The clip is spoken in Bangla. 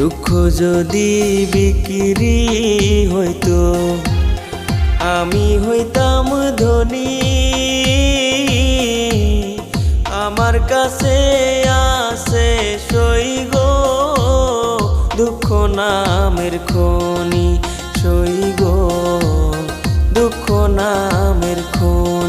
যদি বিক্রি হইতো, আমি হইতাম ধনী। আমার কাছে আছে সই গো দুঃখ নামের খনি সই গো দুঃখ নামের খনি।